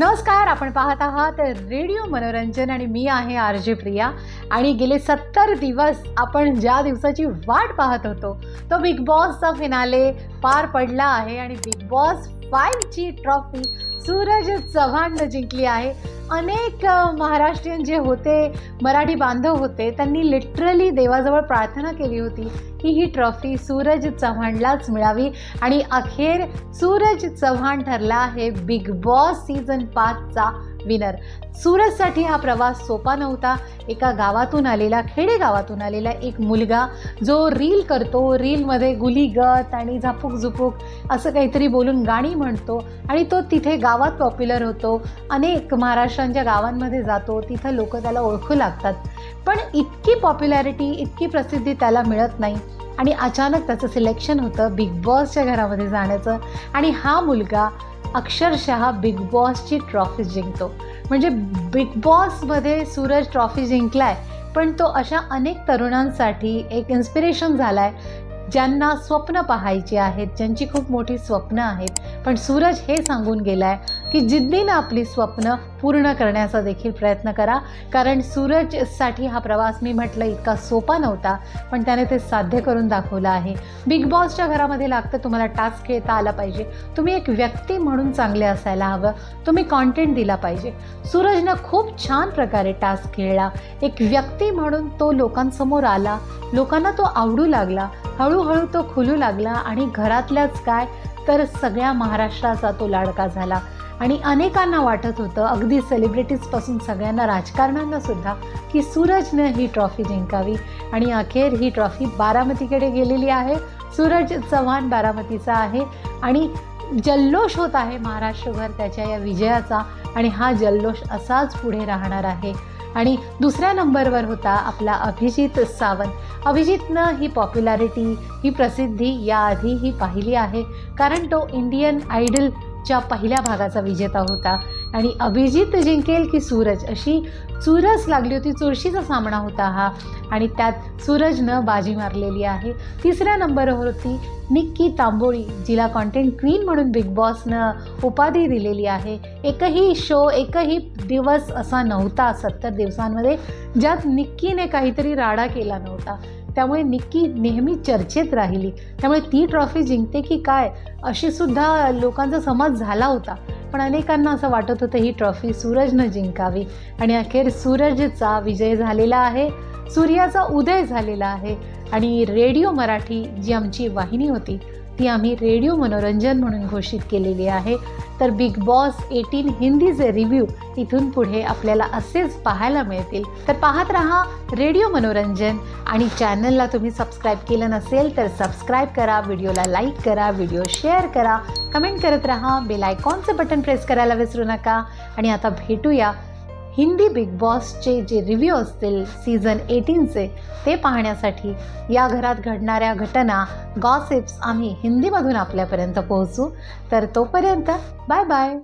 नमस्कार आपण पाहत आहात रेडिओ मनोरंजन आणि मी आहे आर जे प्रिया. आणि गेले सत्तर दिवस आपण ज्या दिवसाची वाट पाहत होतो तो बिग बॉसचा फिनाले पार पडला आहे आणि बिग बॉस फाईव्हची ट्रॉफी सूरज चव्हाणनं जिंकली आहे. अनेक महाराष्ट्रीयन जे होते मराठी बांधव होते त्यांनी लिटरली देवाजवळ प्रार्थना केली होती की ही ट्रॉफी सूरज चव्हाणलाच मिळावी. आणि अखेर सूरज चव्हाण ठरला आहे बिग बॉस सीझन पाचचा. विनर सूरजसाठी हा प्रवास सोपा नव्हता. एका गावातून आलेला खेडेगावातून आलेला एक मुलगा जो रील करतो. रीलमध्ये गुलीगत आणि झापूक झुपूक असं काहीतरी बोलून गाणी म्हणतो आणि तो तिथे गावात पॉप्युलर होतो. अनेक महाराष्ट्रांच्या गावांमध्ये जातो. तिथं लोक त्याला ओळखू लागतात. पण इतकी पॉप्युलॅरिटी इतकी प्रसिद्धी त्याला मिळत नाही. आणि अचानक त्याचं सिलेक्शन होतं. बिग बॉसच्या घरामध्ये जाण्याचं. आणि हा मुलगा अक्षरशः बिग बॉसची ट्रॉफी जिंकतो. म्हणजे बिग बॉसमध्ये सूरज ट्रॉफी जिंकलाय पण तो अशा अनेक तरुणांसाठी एक इन्स्पिरेशन झाला आहे ज्यांना स्वप्न पाहायची आहेत ज्यांची खूप मोठी स्वप्न आहेत. पण सूरज हे सांगून गेला आहे की जिद्दीनं आपली स्वप्न पूर्ण करण्याचा देखील प्रयत्न करा. कारण सूरजसाठी हा प्रवास मी म्हटलं इतका सोपा नव्हता पण त्याने ते साध्य करून दाखवलं आहे. बिग बॉसच्या घरामध्ये लागतं तुम्हाला टास्क खेळता आला पाहिजे. तुम्ही एक व्यक्ती म्हणून चांगले असायला हवं. तुम्ही कॉन्टेंट दिला पाहिजे. सूरजनं खूप छान प्रकारे टास्क खेळला. एक व्यक्ती म्हणून तो लोकांसमोर आला. लोकांना तो आवडू लागला. हळूहळू तो खुलू लागला आणि घरातल्याच काय? तर सगळ्या महाराष्ट्राचा तो लाडका झाला. आणि अनेकांना वाटत होतं अगदी सेलिब्रिटीजपासून सगळ्यांना राजकारण्यांना सुद्धा की सूरजनं ही ट्रॉफी जिंकावी. आणि अखेर ही ट्रॉफी बारामतीकडे गेलेली आहे. सूरज चव्हाण बारामतीचा आहे. आणि जल्लोष होत आहे महाराष्ट्रभर त्याच्या या विजयाचा. आणि हा जल्लोष असाच पुढे राहणार आहे. आणि दुसऱ्या नंबरवर होता आपला अभिजित सावंत. अभिजितनं ही पॉप्युलॅरिटी ही प्रसिद्धी याआधीही पाहिली आहे. कारण तो इंडियन आयडल च्या पहिल्या भागाचा विजेता होता. आणि अभिजित जिंकेल की सूरज? अशी चुरस लागली होती. चुरशीचा सामना होता हा. आणि त्यात सूरजनं बाजी मारलेली आहे. तिसऱ्या नंबरवर होती निक्की तांबोळी जिला कॉन्टेंट क्वीन म्हणून बिग बॉसनं उपाधी दिलेली आहे. एकही शो एकही दिवस असा नव्हता. सत्तर दिवसांमध्ये ज्यात निक्कीने काहीतरी राडा केला नव्हता. त्यामुळे निक्की नेहमी चर्चेत राहिली. त्यामुळे ती ट्रॉफी जिंकते की काय अशी सुद्धा लोकांचा समज झाला होता. पण अनेकांना असं वाटत होतं ही ट्रॉफी सूरजनं जिंकावी. आणि अखेर सूरजचा विजय झालेला आहे. सूर्याचा उदय झालेला आहे. आणि रेडिओ मराठी जी आमची वाहिनी होती ती आम्ही रेडिओ मनोरंजन म्हणून घोषित केलेली आहे. तर बिग बॉस एटीन हिंदीचे रिव्ह्यू इथून पुढे आपल्याला असेच पाहायला मिळतील. तर पाहत रहा रेडिओ मनोरंजन आणि चॅनलला तुम्ही सबस्क्राईब केलं नसेल तर सबस्क्राईब करा व्हिडिओला लाईक करा व्हिडिओ शेअर करा. कमेंट करत राहा बेल आयकॉनचं बटन प्रेस करायला विसरू नका. आणि आता भेटूया हिंदी बिग बॉसचे जे रिव्ह्यू असतील सीझन एटीनचे ते पाहण्यासाठी या घरात घडणाऱ्या घटना गॉसिप्स आम्ही हिंदीमधून आपल्यापर्यंत पोहोचू. तर तोपर्यंत बाय बाय